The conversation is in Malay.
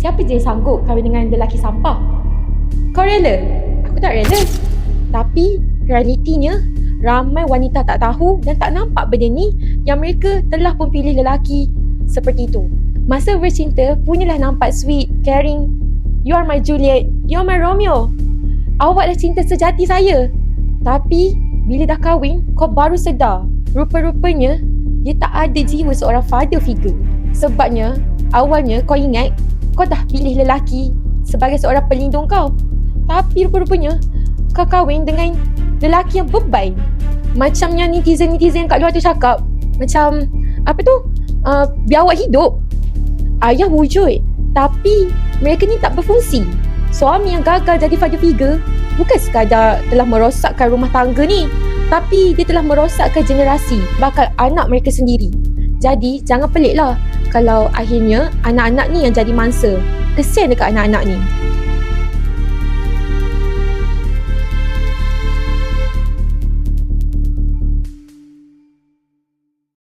Siapa je sanggup kahwin dengan lelaki sampah? Kau rela? Aku tak rela. Tapi realitinya ramai wanita tak tahu dan tak nampak benda ni yang mereka telah pun pilih lelaki seperti itu. Masa bercinta, punyalah nampak sweet, caring. You are my Juliet, you are my Romeo. Awak dah cinta sejati saya. Tapi bila dah kahwin, kau baru sedar. Rupa-rupanya dia tak ada jiwa seorang father figure. Sebabnya awalnya kau ingat kau dah pilih lelaki sebagai seorang pelindung kau. Tapi rupa-rupanya kau kahwin dengan lelaki yang beban. Macamnya netizen-netizen kat luar tu cakap macam apa tu? Uh, biar awak hidup. Ayah wujud. Tapi mereka ni tak berfungsi. Suami yang gagal jadi father figure bukan sekadar telah merosakkan rumah tangga ni tapi dia telah merosakkan generasi bakal anak mereka sendiri. Jadi jangan peliklah kalau akhirnya anak-anak ni yang jadi mangsa. Kesian dekat anak-anak ni.